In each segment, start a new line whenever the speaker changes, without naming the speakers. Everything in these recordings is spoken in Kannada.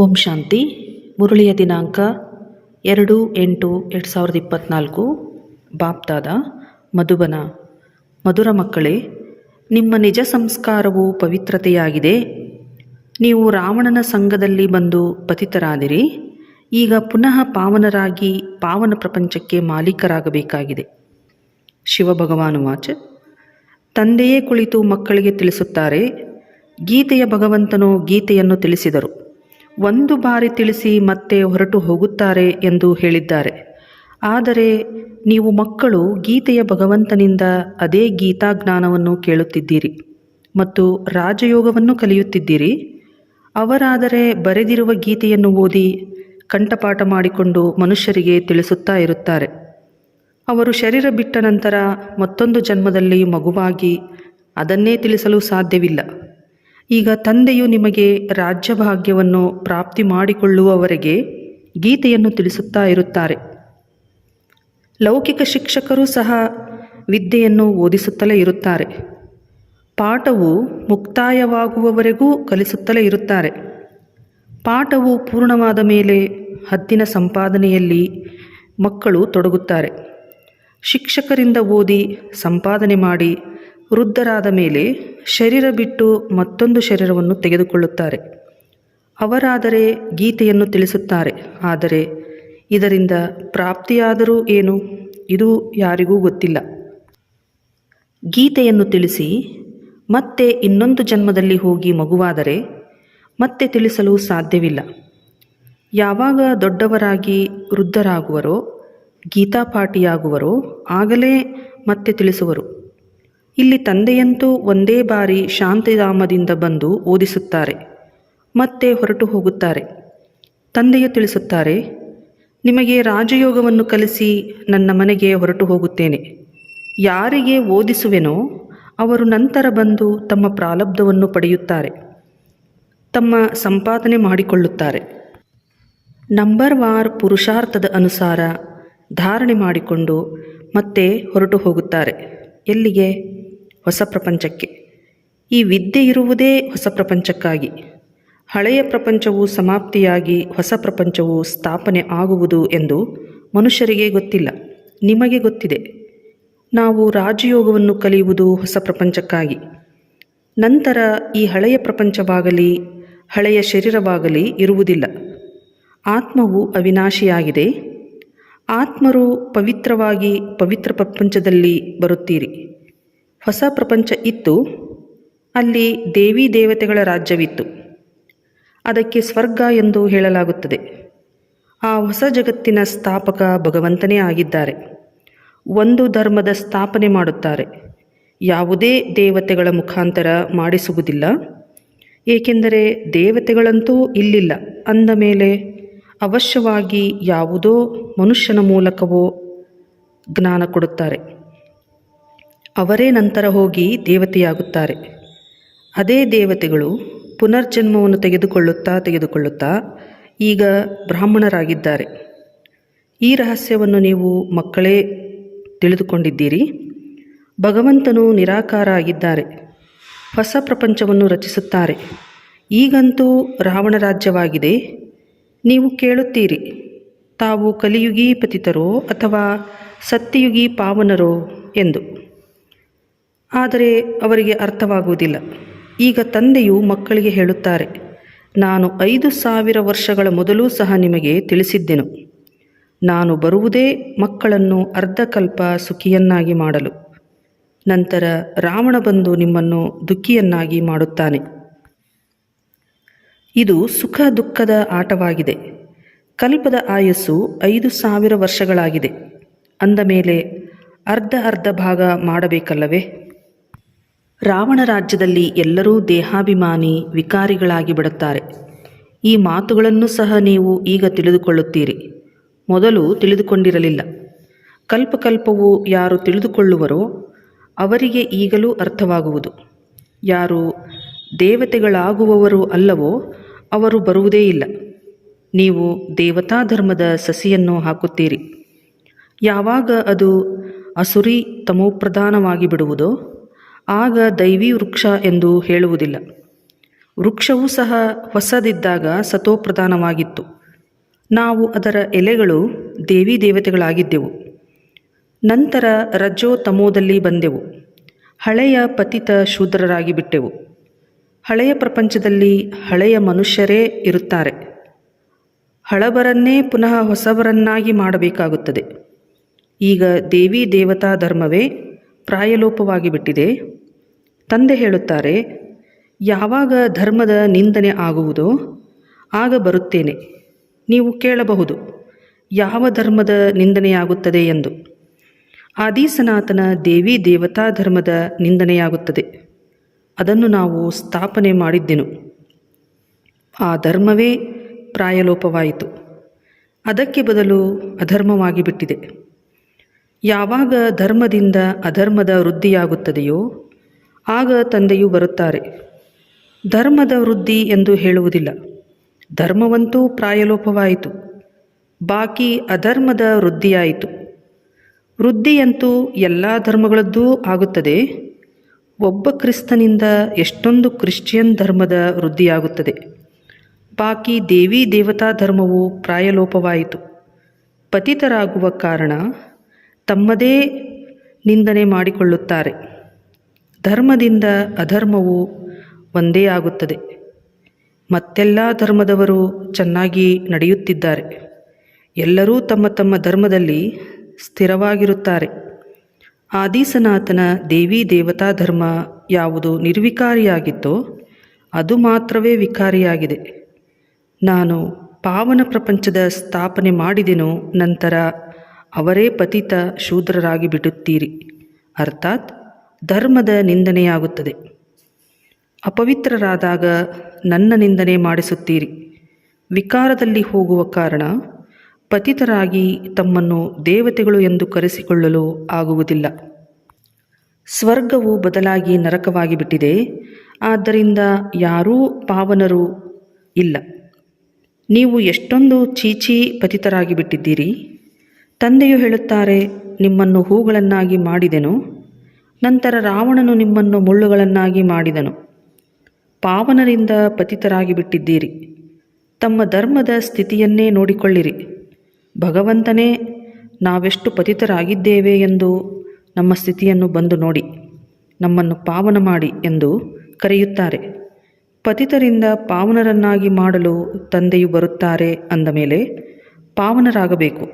ಓಂ ಶಾಂತಿ. ಮುರಳಿಯ ದಿನಾಂಕ ಎರಡು ಎಂಟು ಎರಡು ಸಾವಿರದ ಇಪ್ಪತ್ತ್ನಾಲ್ಕು ಬಾಪ್ತಾದ ಮಧುಬನ. ಮಧುರ ಮಕ್ಕಳೇ, ನಿಮ್ಮ ನಿಜ ಸಂಸ್ಕಾರವು ಪವಿತ್ರತೆಯಾಗಿದೆ. ನೀವು ರಾವಣನ ಸಂಘದಲ್ಲಿ ಬಂದು ಪತಿತರಾದಿರಿ. ಈಗ ಪುನಃ ಪಾವನರಾಗಿ ಪಾವನ ಪ್ರಪಂಚಕ್ಕೆ ಮಾಲೀಕರಾಗಬೇಕಾಗಿದೆ. ಶಿವಭಗವಾನು ವಾಚ. ತಂದೆಯೇ ಕುಳಿತು ಮಕ್ಕಳಿಗೆ ತಿಳಿಸುತ್ತಾರೆ. ಗೀತೆಯ ಭಗವಂತನು ಗೀತೆಯನ್ನು ತಿಳಿಸಿದರು. ಒಂದು ಬಾರಿ ತಿಳಿಸಿ ಮತ್ತೆ ಹೊರಟು ಹೋಗುತ್ತಾರೆ ಎಂದು ಹೇಳಿದ್ದಾರೆ. ಆದರೆ ನೀವು ಮಕ್ಕಳು ಗೀತೆಯ ಭಗವಂತನಿಂದ ಅದೇ ಗೀತಾಜ್ಞಾನವನ್ನು ಕೇಳುತ್ತಿದ್ದೀರಿ ಮತ್ತು ರಾಜಯೋಗವನ್ನು ಕಲಿಯುತ್ತಿದ್ದೀರಿ. ಅವರಾದರೆ ಬರೆದಿರುವ ಗೀತೆಯನ್ನು ಓದಿ ಕಂಠಪಾಠ ಮಾಡಿಕೊಂಡು ಮನುಷ್ಯರಿಗೆ ತಿಳಿಸುತ್ತಾ ಇರುತ್ತಾರೆ. ಅವರು ಶರೀರ ಬಿಟ್ಟ ನಂತರ ಮತ್ತೊಂದು ಜನ್ಮದಲ್ಲಿ ಮಗುವಾಗಿ ಅದನ್ನೇ ತಿಳಿಸಲು ಸಾಧ್ಯವಿಲ್ಲ. ಈಗ ತಂದೆಯು ನಿಮಗೆ ರಾಜ್ಯಭಾಗ್ಯವನ್ನು ಪ್ರಾಪ್ತಿ ಮಾಡಿಕೊಳ್ಳುವವರೆಗೆ ಗೀತೆಯನ್ನು ತಿಳಿಸುತ್ತಾ ಇರುತ್ತಾರೆ. ಲೌಕಿಕ ಶಿಕ್ಷಕರು ಸಹ ವಿದ್ಯೆಯನ್ನು ಓದಿಸುತ್ತಲೇ ಇರುತ್ತಾರೆ. ಪಾಠವು ಮುಕ್ತಾಯವಾಗುವವರೆಗೂ ಕಲಿಸುತ್ತಲೇ ಇರುತ್ತಾರೆ. ಪಾಠವು ಪೂರ್ಣವಾದ ಮೇಲೆ ಹದ್ದಿನ ಸಂಪಾದನೆಯಲ್ಲಿ ಮಕ್ಕಳು ತೊಡಗುತ್ತಾರೆ. ಶಿಕ್ಷಕರಿಂದ ಓದಿ ಸಂಪಾದನೆ ಮಾಡಿ ವೃದ್ಧರಾದ ಮೇಲೆ ಶರೀರ ಬಿಟ್ಟು ಮತ್ತೊಂದು ಶರೀರವನ್ನು ತೆಗೆದುಕೊಳ್ಳುತ್ತಾರೆ. ಅವರಾದರೆ ಗೀತೆಯನ್ನು ತಿಳಿಸುತ್ತಾರೆ. ಆದರೆ ಇದರಿಂದ ಪ್ರಾಪ್ತಿಯಾದರೂ ಏನು? ಇದು ಯಾರಿಗೂ ಗೊತ್ತಿಲ್ಲ. ಗೀತೆಯನ್ನು ತಿಳಿಸಿ, ಮತ್ತೆ ಇನ್ನೊಂದು ಜನ್ಮದಲ್ಲಿ ಹೋಗಿ ಮಗುವಾದರೆ ಮತ್ತೆ ತಿಳಿಸಲು ಸಾಧ್ಯವಿಲ್ಲ. ಯಾವಾಗ ದೊಡ್ಡವರಾಗಿ ವೃದ್ಧರಾಗುವರೋ, ಗೀತಾಪಾಠಿಯಾಗುವರೋ, ಆಗಲೇ ಮತ್ತೆ ತಿಳಿಸುವರು. ಇಲ್ಲಿ ತಂದೆಯಂತೂ ಒಂದೇ ಬಾರಿ ಶಾಂತಿಧಾಮದಿಂದ ಬಂದು ಓದಿಸುತ್ತಾರೆ, ಮತ್ತೆ ಹೊರಟು ಹೋಗುತ್ತಾರೆ. ತಂದೆಯು ತಿಳಿಸುತ್ತಾರೆ, ನಿಮಗೆ ರಾಜಯೋಗವನ್ನು ಕಲಿಸಿ ನನ್ನ ಮನೆಗೆ ಹೊರಟು ಹೋಗುತ್ತೇನೆ. ಯಾರಿಗೆ ಓದಿಸುವೆನೋ ಅವರು ನಂತರ ಬಂದು ತಮ್ಮ ಪ್ರಾಲಬ್ಧವನ್ನು ಪಡೆಯುತ್ತಾರೆ, ತಮ್ಮ ಸಂಪಾದನೆ ಮಾಡಿಕೊಳ್ಳುತ್ತಾರೆ. ನಂಬರ್ ವಾರ್ ಪುರುಷಾರ್ಥದ ಅನುಸಾರ ಧಾರಣೆ ಮಾಡಿಕೊಂಡು ಮತ್ತೆ ಹೊರಟು ಹೋಗುತ್ತಾರೆ. ಎಲ್ಲಿಗೆ? ಹೊಸ ಪ್ರಪಂಚಕ್ಕೆ. ಈ ವಿದ್ಯೆ ಇರುವುದೇ ಹೊಸ ಪ್ರಪಂಚಕ್ಕಾಗಿ. ಹಳೆಯ ಪ್ರಪಂಚವು ಸಮಾಪ್ತಿಯಾಗಿ ಹೊಸ ಪ್ರಪಂಚವು ಸ್ಥಾಪನೆ ಆಗುವುದು ಎಂದು ಮನುಷ್ಯರಿಗೆ ಗೊತ್ತಿಲ್ಲ. ನಿಮಗೆ ಗೊತ್ತಿದೆ. ನಾವು ರಾಜಯೋಗವನ್ನು ಕಲಿಯುವುದು ಹೊಸ ಪ್ರಪಂಚಕ್ಕಾಗಿ. ನಂತರ ಈ ಹಳೆಯ ಪ್ರಪಂಚವಾಗಲಿ, ಹಳೆಯ ಶರೀರವಾಗಲಿ ಇರುವುದಿಲ್ಲ. ಆತ್ಮವು ಅವಿನಾಶಿಯಾಗಿದೆ. ಆತ್ಮರು ಪವಿತ್ರವಾಗಿ ಪವಿತ್ರ ಪ್ರಪಂಚದಲ್ಲಿ ಬರುತ್ತೀರಿ. ಹೊಸ ಪ್ರಪಂಚ ಇತ್ತು, ಅಲ್ಲಿ ದೇವಿ ದೇವತೆಗಳ ರಾಜ್ಯವಿತ್ತು. ಅದಕ್ಕೆ ಸ್ವರ್ಗ ಎಂದು ಹೇಳಲಾಗುತ್ತದೆ. ಆ ಹೊಸ ಜಗತ್ತಿನ ಸ್ಥಾಪಕ ಭಗವಂತನೇ ಆಗಿದ್ದಾರೆ. ಒಂದು ಧರ್ಮದ ಸ್ಥಾಪನೆ ಮಾಡುತ್ತಾರೆ. ಯಾವುದೇ ದೇವತೆಗಳ ಮುಖಾಂತರ ಮಾಡಿಸುವುದಿಲ್ಲ. ಏಕೆಂದರೆ ದೇವತೆಗಳಂತೂ ಇಲ್ಲಿಲ್ಲ. ಅಂದ ಮೇಲೆ ಅವಶ್ಯವಾಗಿ ಯಾವುದೋ ಮನುಷ್ಯನ ಮೂಲಕವೋ ಜ್ಞಾನ ಕೊಡುತ್ತಾರೆ. ಅವರೇ ನಂತರ ಹೋಗಿ ದೇವತೆಯಾಗುತ್ತಾರೆ. ಅದೇ ದೇವತೆಗಳು ಪುನರ್ಜನ್ಮವನ್ನು ತೆಗೆದುಕೊಳ್ಳುತ್ತಾ ತೆಗೆದುಕೊಳ್ಳುತ್ತಾ ಈಗ ಬ್ರಾಹ್ಮಣರಾಗಿದ್ದಾರೆ. ಈ ರಹಸ್ಯವನ್ನು ನೀವು ಮಕ್ಕಳೇ ತಿಳಿದುಕೊಂಡಿದ್ದೀರಿ. ಭಗವಂತನು ನಿರಾಕಾರ ಆಗಿದ್ದಾರೆ. ಹೊಸ ಪ್ರಪಂಚವನ್ನು ರಚಿಸುತ್ತಾರೆ. ಈಗಂತೂ ರಾವಣ ರಾಜ್ಯವಾಗಿದೆ. ನೀವು ಕೇಳುತ್ತೀರಿ, ತಾವು ಕಲಿಯುಗಿ ಪತಿತರೋ ಅಥವಾ ಸತ್ಯಯುಗಿ ಪಾವನರೋ ಎಂದು. ಆದರೆ ಅವರಿಗೆ ಅರ್ಥವಾಗುವುದಿಲ್ಲ. ಈಗ ತಂದೆಯು ಮಕ್ಕಳಿಗೆ ಹೇಳುತ್ತಾರೆ, ನಾನು ಐದು ಸಾವಿರ ವರ್ಷಗಳ ಮೊದಲು ಸಹ ನಿಮಗೆ ತಿಳಿಸಿದ್ದೆನು. ನಾನು ಬರುವುದೇ ಮಕ್ಕಳನ್ನು ಅರ್ಧಕಲ್ಪ ಸುಖಿಯನ್ನಾಗಿ ಮಾಡಲು. ನಂತರ ರಾವಣ ಬಂದು ನಿಮ್ಮನ್ನು ದುಃಖಿಯನ್ನಾಗಿ ಮಾಡುತ್ತಾನೆ. ಇದು ಸುಖ ದುಃಖದ ಆಟವಾಗಿದೆ. ಕಲ್ಪದ ಆಯಸ್ಸು ಐದು ಸಾವಿರ ವರ್ಷಗಳಾಗಿದೆ. ಅಂದ ಮೇಲೆ ಅರ್ಧ ಅರ್ಧ ಭಾಗ ಮಾಡಬೇಕಲ್ಲವೇ? ರಾವಣ ರಾಜ್ಯದಲ್ಲಿ ಎಲ್ಲರೂ ದೇಹಾಭಿಮಾನಿ ವಿಕಾರಿಗಳಾಗಿ ಬಿಡುತ್ತಾರೆ. ಈ ಮಾತುಗಳನ್ನು ಸಹ ನೀವು ಈಗ ತಿಳಿದುಕೊಳ್ಳುತ್ತೀರಿ. ಮೊದಲು ತಿಳಿದುಕೊಂಡಿರಲಿಲ್ಲ. ಕಲ್ಪಕಲ್ಪವು ಯಾರು ತಿಳಿದುಕೊಳ್ಳುವರೋ ಅವರಿಗೆ ಈಗಲೂ ಅರ್ಥವಾಗುವುದು. ಯಾರು ದೇವತೆಗಳಾಗುವವರು ಅಲ್ಲವೋ ಅವರು ಬರುವುದೇ ಇಲ್ಲ. ನೀವು ದೇವತಾ ಧರ್ಮದ ಸಸಿಯನ್ನು ಹಾಕುತ್ತೀರಿ. ಯಾವಾಗ ಅದು ಅಸುರಿ ತಮೋಪ್ರಧಾನವಾಗಿ ಬಿಡುವುದೋ ಆಗ ದೈವಿ ವೃಕ್ಷ ಎಂದು ಹೇಳುವುದಿಲ್ಲ. ವೃಕ್ಷವೂ ಸಹ ಹೊಸದಿದ್ದಾಗ ಸತೋಪ್ರಧಾನವಾಗಿತ್ತು. ನಾವು ಅದರ ಎಲೆಗಳು ದೇವಿ ದೇವತೆಗಳಾಗಿದ್ದೆವು. ನಂತರ ರಜ್ಜೋ ತಮೋದಲ್ಲಿ ಬಂದೆವು. ಹಳೆಯ ಪತಿತ ಶೂದ್ರರಾಗಿ ಬಿಟ್ಟೆವು ಹಳೆಯ ಪ್ರಪಂಚದಲ್ಲಿ ಹಳೆಯ ಮನುಷ್ಯರೇ ಇರುತ್ತಾರೆ. ಹಳಬರನ್ನೇ ಪುನಃ ಹೊಸಬರನ್ನಾಗಿ ಮಾಡಬೇಕಾಗುತ್ತದೆ. ಈಗ ದೇವಿ ದೇವತಾ ಧರ್ಮವೇ ಪ್ರಾಯಲೋಪವಾಗಿ ಬಿಟ್ಟಿದೆ. ತಂದೆ ಹೇಳುತ್ತಾರೆ, ಯಾವಾಗ ಧರ್ಮದ ನಿಂದನೆ ಆಗುವುದೋ ಆಗ ಬರುತ್ತೇನೆ. ನೀವು ಕೇಳಬಹುದು, ಯಾವ ಧರ್ಮದ ನಿಂದನೆಯಾಗುತ್ತದೆ ಎಂದು. ಆದಿಸನಾಥನ ದೇವಿ ದೇವತಾ ಧರ್ಮದ ನಿಂದನೆಯಾಗುತ್ತದೆ. ಅದನ್ನು ನಾವು ಸ್ಥಾಪನೆ ಮಾಡಿದ್ದೆನು. ಆ ಧರ್ಮವೇ ಪ್ರಾಯಲೋಪವಾಯಿತು. ಅದಕ್ಕೆ ಬದಲು ಅಧರ್ಮವಾಗಿ ಬಿಟ್ಟಿದೆ. ಯಾವಾಗ ಧರ್ಮದಿಂದ ಅಧರ್ಮದ ವೃದ್ಧಿಯಾಗುತ್ತದೆಯೋ, ಆಗ ತಂದೆಯು ಬರುತ್ತಾರೆ. ಧರ್ಮದ ವೃದ್ಧಿ ಎಂದು ಹೇಳುವುದಿಲ್ಲ. ಧರ್ಮವಂತೂ ಪ್ರಾಯಲೋಪವಾಯಿತು. ಬಾಕಿ ಅಧರ್ಮದ ವೃದ್ಧಿಯಾಯಿತು. ವೃದ್ಧಿಯಂತೂ ಎಲ್ಲ ಧರ್ಮಗಳದ್ದೂ ಆಗುತ್ತದೆ. ಒಬ್ಬ ಕ್ರಿಸ್ತನಿಂದ ಎಷ್ಟೊಂದು ಕ್ರಿಶ್ಚಿಯನ್ ಧರ್ಮದ ವೃದ್ಧಿಯಾಗುತ್ತದೆ. ಬಾಕಿ ದೇವಿ ದೇವತಾ ಧರ್ಮವು ಪ್ರಾಯಲೋಪವಾಯಿತು. ಪತಿತರಾಗುವ ಕಾರಣ ತಮ್ಮದೇ ನಿಂದನೆ ಮಾಡಿಕೊಳ್ಳುತ್ತಾರೆ. ಧರ್ಮದಿಂದ ಅಧರ್ಮವು ಒಂದೇ ಆಗುತ್ತದೆ. ಮತ್ತೆಲ್ಲ ಧರ್ಮದವರು ಚೆನ್ನಾಗಿ ನಡೆಯುತ್ತಿದ್ದಾರೆ. ಎಲ್ಲರೂ ತಮ್ಮ ತಮ್ಮ ಧರ್ಮದಲ್ಲಿ ಸ್ಥಿರವಾಗಿರುತ್ತಾರೆ. ಆದಿಸನಾಥನ ದೇವಿ ದೇವತಾ ಧರ್ಮ ಯಾವುದು ನಿರ್ವಿಕಾರಿಯಾಗಿತ್ತೋ ಅದು ಮಾತ್ರವೇ ವಿಕಾರಿಯಾಗಿದೆ. ನಾನು ಪಾವನ ಪ್ರಪಂಚದ ಸ್ಥಾಪನೆ ಮಾಡಿದೆನೋ ನಂತರ ಅವರೇ ಪತಿತ ಶೂದ್ರರಾಗಿ ಬಿಡುತ್ತೀರಿ. ಅರ್ಥಾತ್ ಧರ್ಮದ ನಿಂದನೆಯಾಗುತ್ತದೆ. ಅಪವಿತ್ರರಾದಾಗ ನನ್ನ ನಿಂದನೆ ಮಾಡಿಸುತ್ತೀರಿ. ವಿಕಾರದಲ್ಲಿ ಹೋಗುವ ಕಾರಣ ಪತಿತರಾಗಿ ತಮ್ಮನ್ನು ದೇವತೆಗಳು ಎಂದು ಕರೆಸಿಕೊಳ್ಳಲು ಆಗುವುದಿಲ್ಲ. ಸ್ವರ್ಗವು ಬದಲಾಗಿ ನರಕವಾಗಿ ಬಿಟ್ಟಿದೆ ಆದ್ದರಿಂದ ಯಾರೂ ಪಾವನರು ಇಲ್ಲ. ನೀವು ಎಷ್ಟೊಂದು ಚೀಚಿ ಪತಿತರಾಗಿ ಬಿಟ್ಟಿದ್ದೀರಿ ತಂದೆಯು ಹೇಳುತ್ತಾರೆ, ನಿಮ್ಮನ್ನು ಹೂಗಳನ್ನಾಗಿ ಮಾಡಿದೆನು. ನಂತರ ರಾವಣನು ನಿಮ್ಮನ್ನು ಮುಳ್ಳುಗಳನ್ನಾಗಿ ಮಾಡಿದನು. ಪಾವನರಿಂದ ಪತಿತರಾಗಿ ಬಿಟ್ಟಿದ್ದೀರಿ ತಮ್ಮ ಧರ್ಮದ ಸ್ಥಿತಿಯನ್ನೇ ನೋಡಿಕೊಳ್ಳಿರಿ. ಭಗವಂತನೇ, ನಾವೆಷ್ಟು ಪತಿತರಾಗಿದ್ದೇವೆ ಎಂದು ನಮ್ಮ ಸ್ಥಿತಿಯನ್ನು ಬಂದು ನೋಡಿ, ನಮ್ಮನ್ನು ಪಾವನ ಮಾಡಿ ಎಂದು ಕರೆಯುತ್ತಾರೆ. ಪತಿತರಿಂದ ಪಾವನರನ್ನಾಗಿ ಮಾಡಲು ತಂದೆಯು ಬರುತ್ತಾರೆ ಅಂದ ಮೇಲೆ ಪಾವನರಾಗಬೇಕು,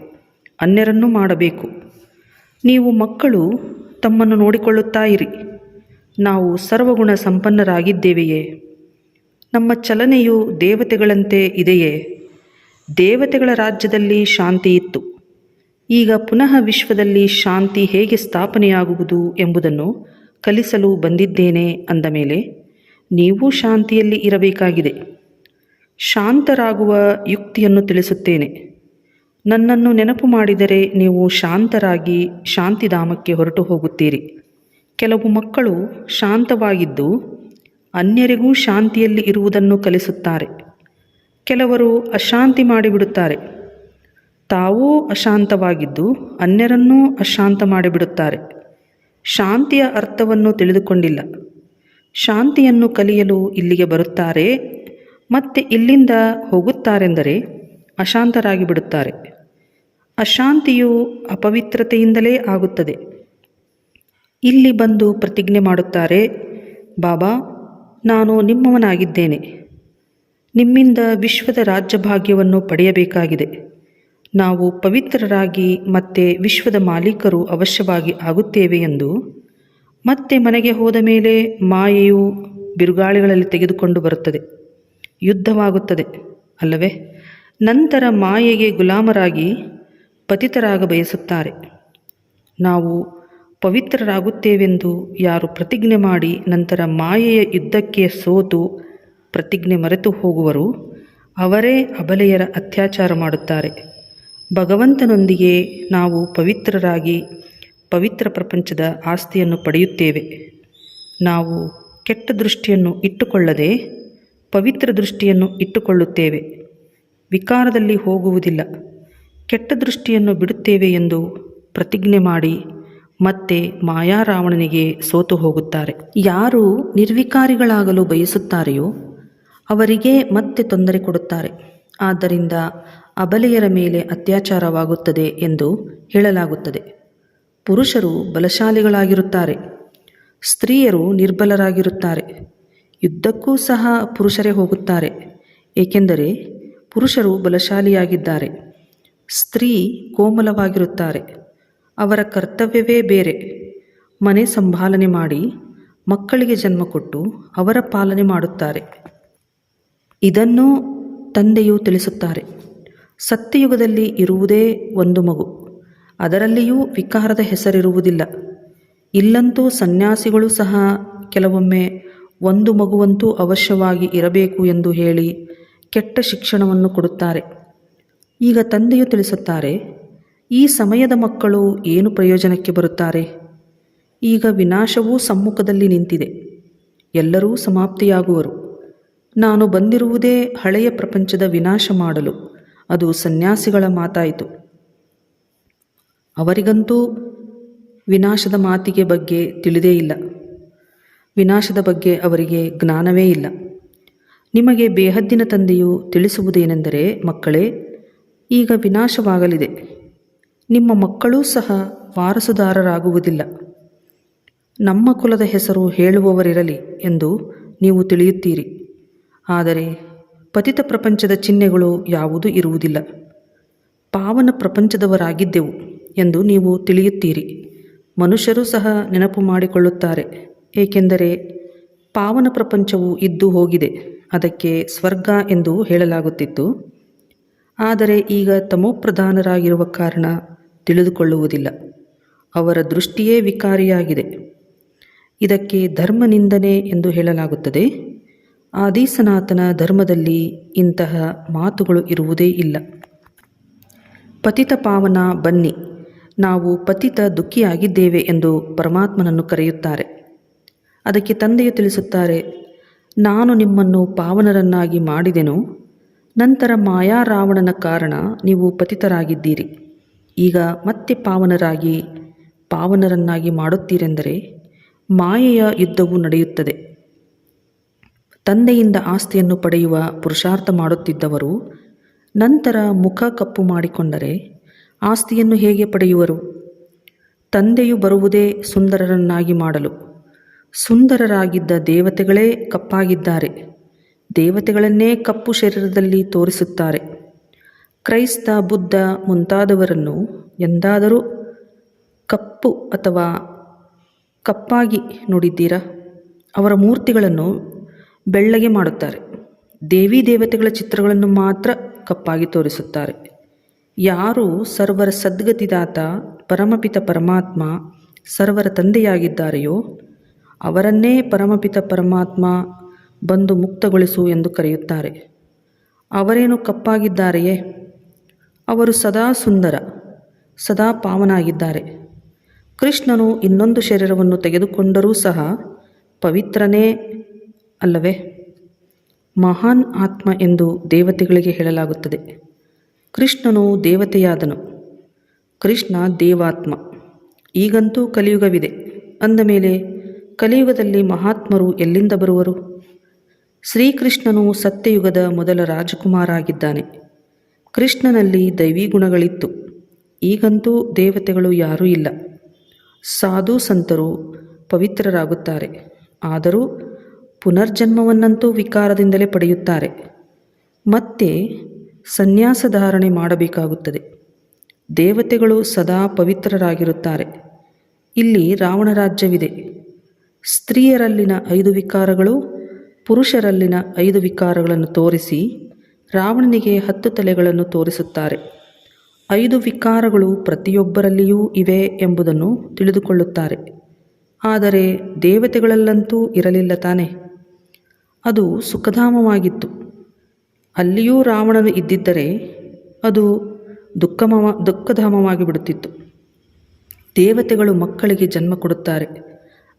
ಅನ್ಯರನ್ನು ಮಾಡಬೇಕು. ನೀವು ಮಕ್ಕಳು ತಮ್ಮನ್ನು ನೋಡಿಕೊಳ್ಳುತ್ತಾ ಇರಿ ನಾವು ಸರ್ವಗುಣ ಸಂಪನ್ನರಾಗಿದ್ದೇವೆಯೇ. ನಮ್ಮ ಚಲನೆಯು ದೇವತೆಗಳಂತೆ ಇದೆಯೇ? ದೇವತೆಗಳ ರಾಜ್ಯದಲ್ಲಿ ಶಾಂತಿ ಇತ್ತು. ಈಗ ಪುನಃ ವಿಶ್ವದಲ್ಲಿ ಶಾಂತಿ ಹೇಗೆ ಸ್ಥಾಪನೆಯಾಗುವುದು ಎಂಬುದನ್ನು ಕಲಿಸಲು ಬಂದಿದ್ದೇನೆ ಅಂದ ಮೇಲೆ, ನೀವು ಶಾಂತಿಯಲ್ಲಿ ಇರಬೇಕಾಗಿದೆ. ಶಾಂತರಾಗುವ ಯುಕ್ತಿಯನ್ನು ತಿಳಿಸುತ್ತೇನೆ. ನನ್ನನ್ನು ನೆನಪು ಮಾಡಿದರೆ ನೀವು ಶಾಂತರಾಗಿ ಶಾಂತಿಧಾಮಕ್ಕೆ ಹೊರಟು ಹೋಗುತ್ತೀರಿ. ಕೆಲವು ಮಕ್ಕಳು ಶಾಂತವಾಗಿದ್ದು, ಅನ್ಯರಿಗೂ ಶಾಂತಿಯಲ್ಲಿ ಇರುವುದನ್ನು ಕಲಿಸುತ್ತಾರೆ. ಕೆಲವರು ಅಶಾಂತಿ ಮಾಡಿಬಿಡುತ್ತಾರೆ. ತಾವೂ ಅಶಾಂತವಾಗಿದ್ದು ಅನ್ಯರನ್ನೂ ಅಶಾಂತ ಮಾಡಿಬಿಡುತ್ತಾರೆ. ಶಾಂತಿಯ ಅರ್ಥವನ್ನು ತಿಳಿದುಕೊಂಡಿಲ್ಲ. ಶಾಂತಿಯನ್ನು ಕಲಿಯಲು ಇಲ್ಲಿಗೆ ಬರುತ್ತಾರೆ, ಮತ್ತೆ ಇಲ್ಲಿಂದ ಹೋಗುತ್ತಾರೆಂದರೆ ಅಶಾಂತರಾಗಿ ಬಿಡುತ್ತಾರೆ ಅಶಾಂತಿಯು ಅಪವಿತ್ರತೆಯಿಂದಲೇ ಆಗುತ್ತದೆ. ಇಲ್ಲಿ ಬಂದು ಪ್ರತಿಜ್ಞೆ ಮಾಡುತ್ತಾರೆ, ಬಾಬಾ, ನಾನು ನಿಮ್ಮವನಾಗಿದ್ದೇನೆ. ನಿಮ್ಮಿಂದ ವಿಶ್ವದ ರಾಜ್ಯಭಾಗ್ಯವನ್ನು ಪಡೆಯಬೇಕಾಗಿದೆ. ನಾವು ಪವಿತ್ರರಾಗಿ ಮತ್ತೆ ವಿಶ್ವದ ಮಾಲೀಕರು ಅವಶ್ಯವಾಗಿ ಆಗುತ್ತೇವೆ ಎಂದು ಮತ್ತೆ ಮನೆಗೆ ಹೋದ ಮೇಲೆ ಮಾಯೆಯು ಬಿರುಗಾಳಿಗಳಲ್ಲಿ ತೆಗೆದುಕೊಂಡು ಬರುತ್ತದೆ. ಯುದ್ಧವಾಗುತ್ತದೆ, ಅಲ್ಲವೇ? ನಂತರ ಮಾಯೆಗೆ ಗುಲಾಮರಾಗಿ ಪತಿತರಾಗ ಬಯಸುತ್ತಾರೆ. ನಾವು ಪವಿತ್ರರಾಗುತ್ತೇವೆಂದು ಯಾರು ಪ್ರತಿಜ್ಞೆ ಮಾಡಿ ನಂತರ ಮಾಯೆಯ ಯುದ್ಧಕ್ಕೆ ಸೋತು ಪ್ರತಿಜ್ಞೆ ಮರೆತು ಹೋಗುವರು, ಅವರೇ ಅಬಲೆಯರ ಅತ್ಯಾಚಾರ ಮಾಡುತ್ತಾರೆ. ಭಗವಂತನೊಂದಿಗೆ ನಾವು ಪವಿತ್ರರಾಗಿ ಪವಿತ್ರ ಪ್ರಪಂಚದ ಆಸ್ತಿಯನ್ನು ಪಡೆಯುತ್ತೇವೆ. ನಾವು ಕೆಟ್ಟ ದೃಷ್ಟಿಯನ್ನು ಇಟ್ಟುಕೊಳ್ಳದೆ ಪವಿತ್ರ ದೃಷ್ಟಿಯನ್ನು ಇಟ್ಟುಕೊಳ್ಳುತ್ತೇವೆ. ವಿಕಾರದಲ್ಲಿ ಹೋಗುವುದಿಲ್ಲ. ಕೆಟ್ಟ ದೃಷ್ಟಿಯನ್ನು ಬಿಡುತ್ತೇವೆ ಎಂದು ಪ್ರತಿಜ್ಞೆ ಮಾಡಿ ಮತ್ತೆ ಮಾಯಾರಾವಣನಿಗೆ ಸೋತು ಹೋಗುತ್ತಾರೆ. ಯಾರು ನಿರ್ವಿಕಾರಿಗಳಾಗಲು ಬಯಸುತ್ತಾರೆಯೋ ಅವರಿಗೆ ಮತ್ತೆ ತೊಂದರೆ ಕೊಡುತ್ತಾರೆ. ಆದ್ದರಿಂದ ಅಬಲೆಯರ ಮೇಲೆ ಅತ್ಯಾಚಾರವಾಗುತ್ತದೆ ಎಂದು ಹೇಳಲಾಗುತ್ತದೆ. ಪುರುಷರು ಬಲಶಾಲಿಗಳಾಗಿರುತ್ತಾರೆ. ಸ್ತ್ರೀಯರು ನಿರ್ಬಲರಾಗಿರುತ್ತಾರೆ. ಯುದ್ಧಕ್ಕೂ ಸಹ ಪುರುಷರೇ ಹೋಗುತ್ತಾರೆ. ಏಕೆಂದರೆ ಪುರುಷರು ಬಲಶಾಲಿಯಾಗಿದ್ದಾರೆ. ಸ್ತ್ರೀ ಕೋಮಲವಾಗಿರುತ್ತಾರೆ. ಅವರ ಕರ್ತವ್ಯವೇ ಬೇರೆ. ಮನೆ ಸಂಭಾಲನೆ ಮಾಡಿ ಮಕ್ಕಳಿಗೆ ಜನ್ಮ ಕೊಟ್ಟು ಅವರ ಪಾಲನೆ ಮಾಡುತ್ತಾರೆ. ಇದನ್ನು ತಂದೆಯು ತಿಳಿಸುತ್ತಾರೆ. ಸತ್ಯಯುಗದಲ್ಲಿ ಇರುವುದೇ ಒಂದು ಮಗು. ಅದರಲ್ಲಿಯೂ ವಿಕಾರದ ಹೆಸರಿರುವುದಿಲ್ಲ. ಇಲ್ಲಂತೂ ಸನ್ಯಾಸಿಗಳು ಸಹ ಕೆಲವೊಮ್ಮೆ ಒಂದು ಮಗುವಂತೂ ಅವಶ್ಯವಾಗಿ ಇರಬೇಕು ಎಂದು ಹೇಳಿ ಕೆಟ್ಟ ಶಿಕ್ಷಣವನ್ನು ಕೊಡುತ್ತಾರೆ. ಈಗ ತಂದೆಯು ತಿಳಿಸುತ್ತಾರೆ, ಈ ಸಮಯದ ಮಕ್ಕಳು ಏನು ಪ್ರಯೋಜನಕ್ಕೆ ಬರುತ್ತಾರೆ? ಈಗ ವಿನಾಶವೂ ಸಮ್ಮುಖದಲ್ಲಿ ನಿಂತಿದೆ. ಎಲ್ಲರೂ ಸಮಾಪ್ತಿಯಾಗುವರು. ನಾನು ಬಂದಿರುವುದೇ ಹಳೆಯ ಪ್ರಪಂಚದ ವಿನಾಶ ಮಾಡಲು. ಅದು ಸನ್ಯಾಸಿಗಳ ಮಾತಾಯಿತು. ಅವರಿಗಂತೂ ವಿನಾಶದ ಮಾತಿಗೆ ಬಗ್ಗೆ ತಿಳಿದೇ ಇಲ್ಲ. ವಿನಾಶದ ಬಗ್ಗೆ ಅವರಿಗೆ ಜ್ಞಾನವೇ ಇಲ್ಲ. ನಿಮಗೆ ಬೇಹದ್ದಿನ ತಂದೆಯು ತಿಳಿಸುವುದೇನೆಂದರೆ, ಮಕ್ಕಳೇ, ಈಗ ವಿನಾಶವಾಗಲಿದೆ. ನಿಮ್ಮ ಮಕ್ಕಳೂ ಸಹ ವಾರಸುದಾರರಾಗುವುದಿಲ್ಲ. ನಮ್ಮ ಕುಲದ ಹೆಸರು ಹೇಳುವವರಿರಲಿ ಎಂದು ನೀವು ತಿಳಿಯುತ್ತೀರಿ. ಆದರೆ ಪತಿತ ಪ್ರಪಂಚದ ಚಿಹ್ನೆಗಳು ಯಾವುದೂ ಇರುವುದಿಲ್ಲ. ಪಾವನ ಪ್ರಪಂಚದವರಾಗಿದ್ದೆವು ಎಂದು ನೀವು ತಿಳಿಯುತ್ತೀರಿ. ಮನುಷ್ಯರು ಸಹ ನೆನಪು ಮಾಡಿಕೊಳ್ಳುತ್ತಾರೆ. ಏಕೆಂದರೆ ಪಾವನ ಪ್ರಪಂಚವು ಇದ್ದು ಹೋಗಿದೆ. ಅದಕ್ಕೆ ಸ್ವರ್ಗ ಎಂದು ಹೇಳಲಾಗುತ್ತಿತ್ತು. ಆದರೆ ಈಗ ತಮೋಪ್ರಧಾನರಾಗಿರುವ ಕಾರಣ ತಿಳಿದುಕೊಳ್ಳುವುದಿಲ್ಲ. ಅವರ ದೃಷ್ಟಿಯೇ ವಿಕಾರಿಯಾಗಿದೆ. ಇದಕ್ಕೆ ಧರ್ಮ ನಿಂದನೆ ಎಂದು ಹೇಳಲಾಗುತ್ತದೆ. ಆದಿ ಸನಾತನ ಧರ್ಮದಲ್ಲಿ ಇಂತಹ ಮಾತುಗಳು ಇರುವುದೇ ಇಲ್ಲ. ಪತಿತ ಪಾವನ ಬನ್ನಿ, ನಾವು ಪತಿತ ದುಃಖಿಯಾಗಿದ್ದೇವೆ ಎಂದು ಪರಮಾತ್ಮನನ್ನು ಕರೆಯುತ್ತಾರೆ. ಅದಕ್ಕೆ ತಂದೆಯು ತಿಳಿಸುತ್ತಾರೆ, ನಾನು ನಿಮ್ಮನ್ನು ಪಾವನರನ್ನಾಗಿ ಮಾಡಿದೆನು, ನಂತರ ಮಾಯಾ ರಾವಣನ ಕಾರಣ ನೀವು ಪತಿತರಾಗಿದ್ದೀರಿ. ಈಗ ಮತ್ತೆ ಪಾವನರಾಗಿ, ಪಾವನರನ್ನಾಗಿ ಮಾಡುತ್ತೀರೆಂದರೆ ಮಾಯೆಯ ಯುದ್ಧವು ನಡೆಯುತ್ತದೆ. ತಂದೆಯಿಂದ ಆಸ್ತಿಯನ್ನು ಪಡೆಯುವ ಪುರುಷಾರ್ಥ ಮಾಡುತ್ತಿದ್ದವರು, ನಂತರ ಮುಖ ಕಪ್ಪು ಮಾಡಿಕೊಂಡರೆ ಆಸ್ತಿಯನ್ನು ಹೇಗೆ ಪಡೆಯುವರು? ತಂದೆಯು ಬರುವುದೇ ಸುಂದರರನ್ನಾಗಿ ಮಾಡಲು. ಸುಂದರರಾಗಿದ್ದ ದೇವತೆಗಳೇ ಕಪ್ಪಾಗಿದ್ದಾರೆ. ದೇವತೆಗಳನ್ನೇ ಕಪ್ಪು ಶರೀರದಲ್ಲಿ ತೋರಿಸುತ್ತಾರೆ. ಕ್ರೈಸ್ತ, ಬುದ್ಧ ಮುಂತಾದವರನ್ನು ಎಂದಾದರೂ ಕಪ್ಪು ಅಥವಾ ಕಪ್ಪಾಗಿ ನೋಡಿದ್ದೀರಾ? ಅವರ ಮೂರ್ತಿಗಳನ್ನು ಬೆಳ್ಳಗೆ ಮಾಡುತ್ತಾರೆ. ದೇವಿ ದೇವತೆಗಳ ಚಿತ್ರಗಳನ್ನು ಮಾತ್ರ ಕಪ್ಪಾಗಿ ತೋರಿಸುತ್ತಾರೆ. ಯಾರು ಸರ್ವರ ಸದ್ಗತಿದಾತ, ಪರಮಪಿತ ಪರಮಾತ್ಮ, ಸರ್ವರ ತಂದೆಯಾಗಿದ್ದಾರೆಯೋ, ಅವರನ್ನೇ ಪರಮಪಿತ ಪರಮಾತ್ಮ ಬಂದು ಮುಕ್ತಗೊಳಿಸು ಎಂದು ಕರೆಯುತ್ತಾರೆ. ಅವರೇನು ಕಪ್ಪಾಗಿದ್ದಾರೆಯೇ? ಅವರು ಸದಾ ಸುಂದರ, ಸದಾ ಪಾವನಾಗಿದ್ದಾರೆ. ಕೃಷ್ಣನು ಇನ್ನೊಂದು ಶರೀರವನ್ನು ತೆಗೆದುಕೊಂಡರೂ ಸಹ ಪವಿತ್ರನೇ ಅಲ್ಲವೇ? ಮಹಾನ್ ಆತ್ಮ ಎಂದು ದೇವತೆಗಳಿಗೆ ಹೇಳಲಾಗುತ್ತದೆ. ಕೃಷ್ಣನು ದೇವತೆಯಾದನು. ಕೃಷ್ಣ ದೇವಾತ್ಮ. ಈಗಂತೂ ಕಲಿಯುಗವಿದೆ. ಅಂದ ಮೇಲೆ, ಕಲಿಯುಗದಲ್ಲಿ ಮಹಾತ್ಮರು ಎಲ್ಲಿಂದ ಬರುವರು? ಶ್ರೀಕೃಷ್ಣನು ಸತ್ಯಯುಗದ ಮೊದಲ ರಾಜಕುಮಾರ ಆಗಿದ್ದಾನೆ ಕೃಷ್ಣನಲ್ಲಿ ದೈವಿ ಗುಣಗಳಿತ್ತು ಈಗಂತೂ ದೇವತೆಗಳು ಯಾರೂ ಇಲ್ಲ. ಸಾಧು ಸಂತರು ಪವಿತ್ರರಾಗುತ್ತಾರೆ. ಆದರೂ ಪುನರ್ಜನ್ಮವನ್ನಂತೂ ವಿಕಾರದಿಂದಲೇ ಪಡೆಯುತ್ತಾರೆ. ಮತ್ತೆ ಸನ್ಯಾಸ ಧಾರಣೆ ಮಾಡಬೇಕಾಗುತ್ತದೆ. ದೇವತೆಗಳು ಸದಾ ಪವಿತ್ರರಾಗಿರುತ್ತಾರೆ. ಇಲ್ಲಿ ರಾವಣ ರಾಜ್ಯವಿದೆ. ಸ್ತ್ರೀಯರಲ್ಲಿನ ಐದು ವಿಕಾರಗಳು, ಪುರುಷರಲ್ಲಿನ ಐದು ವಿಕಾರಗಳನ್ನು ತೋರಿಸಿ ರಾವಣನಿಗೆ ಹತ್ತು ತಲೆಗಳನ್ನು ತೋರಿಸುತ್ತಾರೆ. ಐದು ವಿಕಾರಗಳು ಪ್ರತಿಯೊಬ್ಬರಲ್ಲಿಯೂ ಇವೆ ಎಂಬುದನ್ನು ತಿಳಿದುಕೊಳ್ಳುತ್ತಾರೆ. ಆದರೆ ದೇವತೆಗಳಲ್ಲಂತೂ ಇರಲಿಲ್ಲ ತಾನೆ? ಅದು ಸುಖಧಾಮವಾಗಿತ್ತು. ಅಲ್ಲಿಯೂ ರಾವಣನು ಇದ್ದಿದ್ದರೆ ಅದು ದುಃಖಮ ದುಃಖಧಾಮವಾಗಿ ಬಿಡುತ್ತಿತ್ತು ದೇವತೆಗಳು ಮಕ್ಕಳಿಗೆ ಜನ್ಮ ಕೊಡುತ್ತಾರೆ.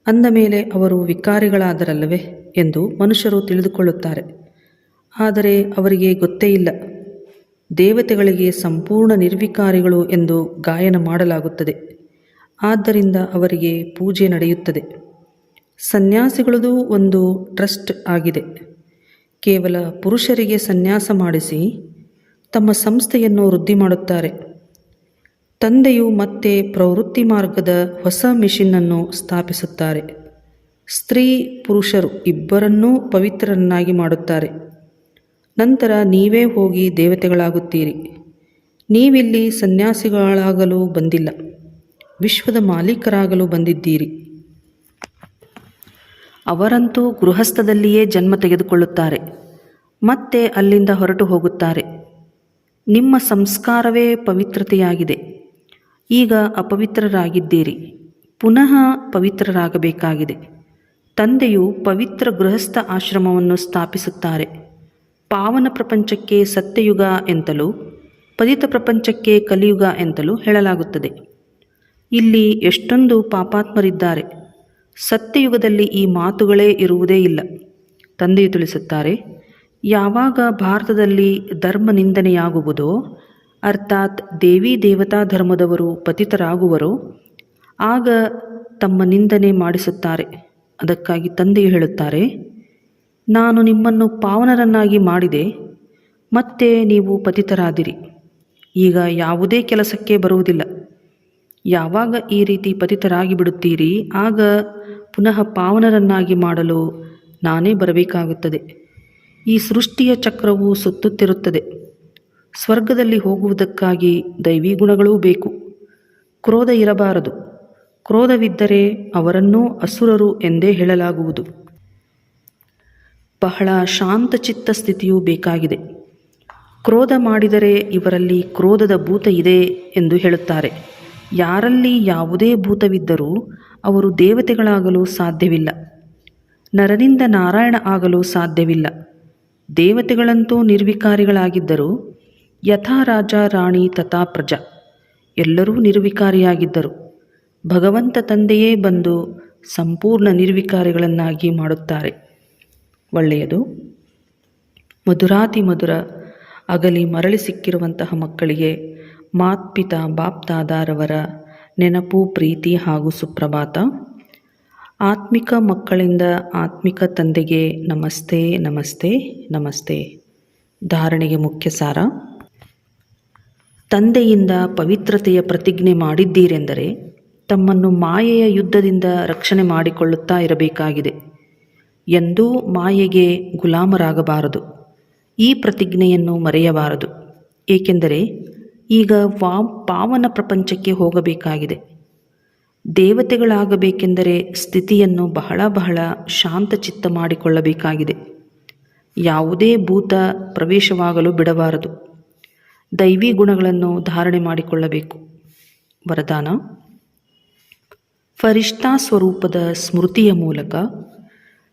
ಅಂದ ಮೇಲೆ ಅವರು ವಿಕಾರಿಗಳಾದರಲ್ಲವೇ ಎಂದು ಮನುಷ್ಯರು ತಿಳಿದುಕೊಳ್ಳುತ್ತಾರೆ. ಆದರೆ ಅವರಿಗೆ ಗೊತ್ತೇ ಇಲ್ಲ. ದೇವತೆಗಳಿಗೆ ಸಂಪೂರ್ಣ ನಿರ್ವಿಕಾರಿಗಳು ಎಂದು ಗಾಯನ ಮಾಡಲಾಗುತ್ತದೆ. ಆದ್ದರಿಂದ ಅವರಿಗೆ ಪೂಜೆ ನಡೆಯುತ್ತದೆ. ಸನ್ಯಾಸಿಗಳದು ಒಂದು ಟ್ರಸ್ಟ್ ಆಗಿದೆ. ಕೇವಲ ಪುರುಷರಿಗೆ ಸನ್ಯಾಸ ಮಾಡಿಸಿ ತಮ್ಮ ಸಂಸ್ಥೆಯನ್ನು ವೃದ್ಧಿ ಮಾಡುತ್ತಾರೆ. ತಂದೆಯು ಮತ್ತೆ ಪ್ರವೃತ್ತಿ ಮಾರ್ಗದ ಹೊಸ ಮಿಷಿನ್ನನ್ನು ಸ್ಥಾಪಿಸುತ್ತಾರೆ. ಸ್ತ್ರೀ ಪುರುಷರು ಇಬ್ಬರನ್ನೂ ಪವಿತ್ರರನ್ನಾಗಿ ಮಾಡುತ್ತಾರೆ. ನಂತರ ನೀವೇ ಹೋಗಿ ದೇವತೆಗಳಾಗುತ್ತೀರಿ. ನೀವಿಲ್ಲಿ ಸನ್ಯಾಸಿಗಳಾಗಲು ಬಂದಿಲ್ಲ. ವಿಶ್ವದ ಮಾಲೀಕರಾಗಲು ಬಂದಿದ್ದೀರಿ. ಅವರಂತೂ ಗೃಹಸ್ಥದಲ್ಲಿಯೇ ಜನ್ಮ ತೆಗೆದುಕೊಳ್ಳುತ್ತಾರೆ. ಮತ್ತೆ ಅಲ್ಲಿಂದ ಹೊರಟು ಹೋಗುತ್ತಾರೆ. ನಿಮ್ಮ ಸಂಸ್ಕಾರವೇ ಪವಿತ್ರತೆಯಾಗಿದೆ. ಈಗ ಅಪವಿತ್ರರಾಗಿದ್ದೀರಿ. ಪುನಃ ಪವಿತ್ರರಾಗಬೇಕಾಗಿದೆ. ತಂದೆಯು ಪವಿತ್ರ ಗೃಹಸ್ಥ ಆಶ್ರಮವನ್ನು ಸ್ಥಾಪಿಸುತ್ತಾರೆ. ಪಾವನ ಪ್ರಪಂಚಕ್ಕೆ ಸತ್ಯಯುಗ ಎಂತಲೂ ಪದಿತ ಪ್ರಪಂಚಕ್ಕೆ ಕಲಿಯುಗ ಎಂತಲೂ ಹೇಳಲಾಗುತ್ತದೆ. ಇಲ್ಲಿ ಎಷ್ಟೊಂದು ಪಾಪಾತ್ಮರಿದ್ದಾರೆ. ಸತ್ಯಯುಗದಲ್ಲಿ ಈ ಮಾತುಗಳೇ ಇರುವುದೇ ಇಲ್ಲ. ತಂದೆಯು ತಿಳಿಸುತ್ತಾರೆ, ಯಾವಾಗ ಭಾರತದಲ್ಲಿ ಧರ್ಮ ನಿಂದನೆಯಾಗುವುದೋ ಅರ್ಥಾತ್ ದೇವಿ ದೇವತಾ ಧರ್ಮದವರು ಪತಿತರಾಗುವರೋ, ಆಗ ತಮ್ಮ ನಿಂದನೆ ಮಾಡಿಸುತ್ತಾರೆ. ಅದಕ್ಕಾಗಿ ತಂದೆಯು ಹೇಳುತ್ತಾರೆ, ನಾನು ನಿಮ್ಮನ್ನು ಪಾವನರನ್ನಾಗಿ ಮಾಡಿದೆ, ಮತ್ತೆ ನೀವು ಪತಿತರಾದಿರಿ. ಈಗ ಯಾವುದೇ ಕೆಲಸಕ್ಕೆ ಬರುವುದಿಲ್ಲ. ಯಾವಾಗ ಈ ರೀತಿ ಪತಿತರಾಗಿ ಬಿಡುತ್ತೀರಿ ಆಗ ಪುನಃ ಪಾವನರನ್ನಾಗಿ ಮಾಡಲು ನಾನೇ ಬರಬೇಕಾಗುತ್ತದೆ. ಈ ಸೃಷ್ಟಿಯ ಚಕ್ರವು ಸುತ್ತುತ್ತಿರುತ್ತದೆ. ಸ್ವರ್ಗದಲ್ಲಿ ಹೋಗುವುದಕ್ಕಾಗಿ ದೈವಿ ಗುಣಗಳೂ ಬೇಕು. ಕ್ರೋಧ ಇರಬಾರದು. ಕ್ರೋಧವಿದ್ದರೆ ಅವರನ್ನೂ ಅಸುರರು ಎಂದೇ ಹೇಳಲಾಗುವುದು. ಬಹಳ ಶಾಂತಚಿತ್ತ ಸ್ಥಿತಿಯೂ ಬೇಕಾಗಿದೆ. ಕ್ರೋಧ ಮಾಡಿದರೆ ಇವರಲ್ಲಿ ಕ್ರೋಧದ ಭೂತ ಇದೆ ಎಂದು ಹೇಳುತ್ತಾರೆ. ಯಾರಲ್ಲಿ ಯಾವುದೇ ಭೂತವಿದ್ದರೂ ಅವರು ದೇವತೆಗಳಾಗಲು ಸಾಧ್ಯವಿಲ್ಲ. ನರನಿಂದ ನಾರಾಯಣ ಆಗಲು ಸಾಧ್ಯವಿಲ್ಲ. ದೇವತೆಗಳಂತೂ ನಿರ್ವಿಕಾರಿಗಳಾಗಿದ್ದರು ಯಥಾ ರಾಜ, ರಾಣಿ, ತಥಾ ಪ್ರಜಾ ಎಲ್ಲರೂ ನಿರ್ವಿಕಾರಿಯಾಗಿದ್ದರು. ಭಗವಂತ ತಂದೆಯೇ ಬಂದು ಸಂಪೂರ್ಣ ನಿರ್ವಿಕಾರಿಗಳನ್ನಾಗಿ ಮಾಡುತ್ತಾರೆ. ಒಳ್ಳೆಯದು. ಮಧುರಾತಿ ಮಧುರ ಅಗಲಿ ಮರಳಿ ಸಿಕ್ಕಿರುವಂತಹ ಮಕ್ಕಳಿಗೆ ಮಾತ್ಪಿತಾ ಬಾಪ್ದಾದಾರವರ ನೆನಪು, ಪ್ರೀತಿ ಹಾಗೂ ಸುಪ್ರಭಾತ. ಆತ್ಮಿಕ ಮಕ್ಕಳಿಂದ ಆತ್ಮಿಕ ತಂದೆಗೆ ನಮಸ್ತೆ ನಮಸ್ತೆ ನಮಸ್ತೆ. ಧಾರಣೆಗೆ ಮುಖ್ಯ ಸಾರ. ತಂದೆಯಿಂದ ಪವಿತ್ರತೆಯ ಪ್ರತಿಜ್ಞೆ ಮಾಡಿದ್ದೀರೆಂದರೆ ತಮ್ಮನ್ನು ಮಾಯೆಯ ಯುದ್ಧದಿಂದ ರಕ್ಷಣೆ ಮಾಡಿಕೊಳ್ಳುತ್ತಾ ಇರಬೇಕಾಗಿದೆ. ಎಂದೂ ಮಾಯೆಗೆ ಗುಲಾಮರಾಗಬಾರದು. ಈ ಪ್ರತಿಜ್ಞೆಯನ್ನು ಮರೆಯಬಾರದು. ಏಕೆಂದರೆ ಈಗ ವಾ ಪಾವನ ಪ್ರಪಂಚಕ್ಕೆ ಹೋಗಬೇಕಾಗಿದೆ. ದೇವತೆಗಳಾಗಬೇಕೆಂದರೆ ಸ್ಥಿತಿಯನ್ನು ಬಹಳ ಬಹಳ ಶಾಂತಚಿತ್ತ ಮಾಡಿಕೊಳ್ಳಬೇಕಾಗಿದೆ. ಯಾವುದೇ ಭೂತ ಪ್ರವೇಶವಾಗಲು ಬಿಡಬಾರದು. ದೈವಿ ಗುಣಗಳನ್ನು ಧಾರಣೆ ಮಾಡಿಕೊಳ್ಳಬೇಕು. ವರದಾನ? ಫರಿಷ್ಠಾ ಸ್ವರೂಪದ ಸ್ಮೃತಿಯ ಮೂಲಕ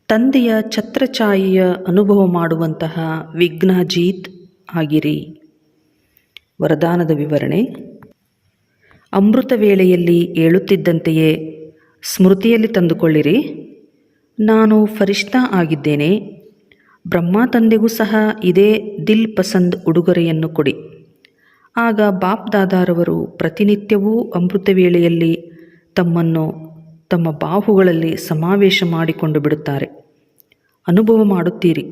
ತಂದೆಯ ಛತ್ರಛಾಯಿಯ ಅನುಭವ ಮಾಡುವಂತಹ ವಿಘ್ನಜೀತ್ ಆಗಿರಿ. ವರದಾನದ ವಿವರಣೆ. ಅಮೃತ ವೇಳೆಯಲ್ಲಿ ಏಳುತ್ತಿದ್ದಂತೆಯೇ ಸ್ಮೃತಿಯಲ್ಲಿ ತಂದುಕೊಳ್ಳಿರಿ. ನಾನು ಫರಿಷ್ಠಾ ಆಗಿದ್ದೇನೆ. ಬ್ರಹ್ಮ ತಂದೆಗೂ ಸಹ ಇದೇ ದಿಲ್ ಪಸಂದ್ ಉಡುಗೊರೆಯನ್ನು ಕೊಡಿ. ಆಗ ಬಾಪ್ ದಾದಾರವರು ಪ್ರತಿನಿತ್ಯವೂ ಅಮೃತ ವೇಳೆಯಲ್ಲಿ ತಮ್ಮನ್ನು ತಮ್ಮ ಬಾಹುಗಳಲ್ಲಿ ಸಮಾವೇಶ ಮಾಡಿಕೊಂಡು ಬಿಡುತ್ತಾರೆ. ಅನುಭವ ಮಾಡುತ್ತೀರಿ.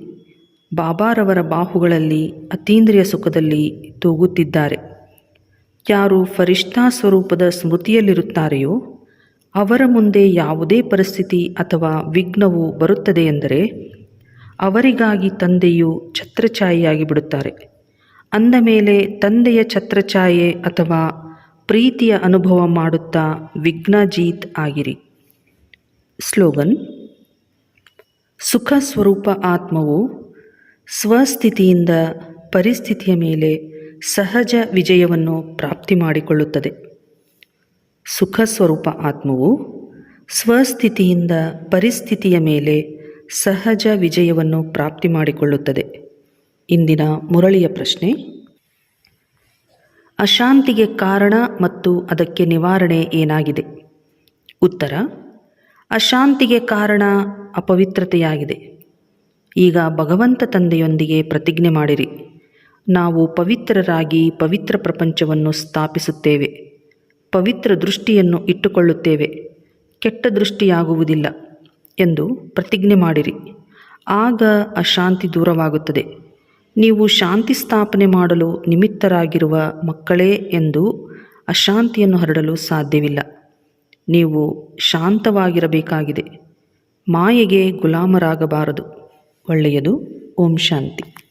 ಬಾಬಾರವರ ಬಾಹುಗಳಲ್ಲಿ ಅತೀಂದ್ರಿಯ ಸುಖದಲ್ಲಿ ತೂಗುತ್ತಿದ್ದಾರೆ. ಯಾರು ಫರಿಷ್ಠಾ ಸ್ವರೂಪದ ಸ್ಮೃತಿಯಲ್ಲಿರುತ್ತಾರೆಯೋ, ಅವರ ಮುಂದೆ ಯಾವುದೇ ಪರಿಸ್ಥಿತಿ ಅಥವಾ ವಿಘ್ನವು ಬರುತ್ತದೆ ಎಂದರೆ, ಅವರಿಗಾಗಿ ತಂದೆಯು ಛತ್ರಛಾಯಿಯಾಗಿ ಬಿಡುತ್ತಾರೆ. ಅಂದ ಮೇಲೆ ತಂದೆಯ ಛತ್ರಛಾಯೆ ಅಥವಾ ಪ್ರೀತಿಯ ಅನುಭವ ಮಾಡುತ್ತಾ ವಿಘ್ನಜೀತ್ ಆಗಿರಿ. ಸ್ಲೋಗನ್ ಸುಖ ಸ್ವರೂಪ ಆತ್ಮವು ಸ್ವಸ್ಥಿತಿಯಿಂದ ಪರಿಸ್ಥಿತಿಯ ಮೇಲೆ ಸಹಜ ವಿಜಯವನ್ನು ಪ್ರಾಪ್ತಿ ಮಾಡಿಕೊಳ್ಳುತ್ತದೆ. ಸುಖ ಸ್ವರೂಪ ಆತ್ಮವು ಸ್ವಸ್ಥಿತಿಯಿಂದ ಪರಿಸ್ಥಿತಿಯ ಮೇಲೆ ಸಹಜ ವಿಜಯವನ್ನು ಪ್ರಾಪ್ತಿ ಮಾಡಿಕೊಳ್ಳುತ್ತದೆ. ಇಂದಿನ ಮುರಳಿಯ ಪ್ರಶ್ನೆ, ಅಶಾಂತಿಗೆ ಕಾರಣ ಮತ್ತು ಅದಕ್ಕೆ ನಿವಾರಣೆ ಏನಾಗಿದೆ? ಉತ್ತರ, ಅಶಾಂತಿಗೆ ಕಾರಣ ಅಪವಿತ್ರತೆಯಾಗಿದೆ. ಈಗ ಭಗವಂತ ತಂದೆಯೊಂದಿಗೆ ಪ್ರತಿಜ್ಞೆ ಮಾಡಿರಿ. ನಾವು ಪವಿತ್ರರಾಗಿ ಪವಿತ್ರ ಪ್ರಪಂಚವನ್ನು ಸ್ಥಾಪಿಸುತ್ತೇವೆ. ಪವಿತ್ರ ದೃಷ್ಟಿಯನ್ನು ಇಟ್ಟುಕೊಳ್ಳುತ್ತೇವೆ. ಕೆಟ್ಟ ದೃಷ್ಟಿಯಾಗುವುದಿಲ್ಲ ಎಂದು ಪ್ರತಿಜ್ಞೆ ಮಾಡಿರಿ. ಆಗ ಅಶಾಂತಿ ದೂರವಾಗುತ್ತದೆ. ನೀವು ಶಾಂತಿ ಸ್ಥಾಪನೆ ಮಾಡಲು ನಿಮಿತ್ತರಾಗಿರುವ ಮಕ್ಕಳೇ ಎಂದು ಅಶಾಂತಿಯನ್ನು ಹರಡಲು ಸಾಧ್ಯವಿಲ್ಲ. ನೀವು ಶಾಂತವಾಗಿರಬೇಕಾಗಿದೆ. ಮಾಯೆಗೆ ಗುಲಾಮರಾಗಬಾರದು. ಒಳ್ಳೆಯದು. ಓಂ ಶಾಂತಿ.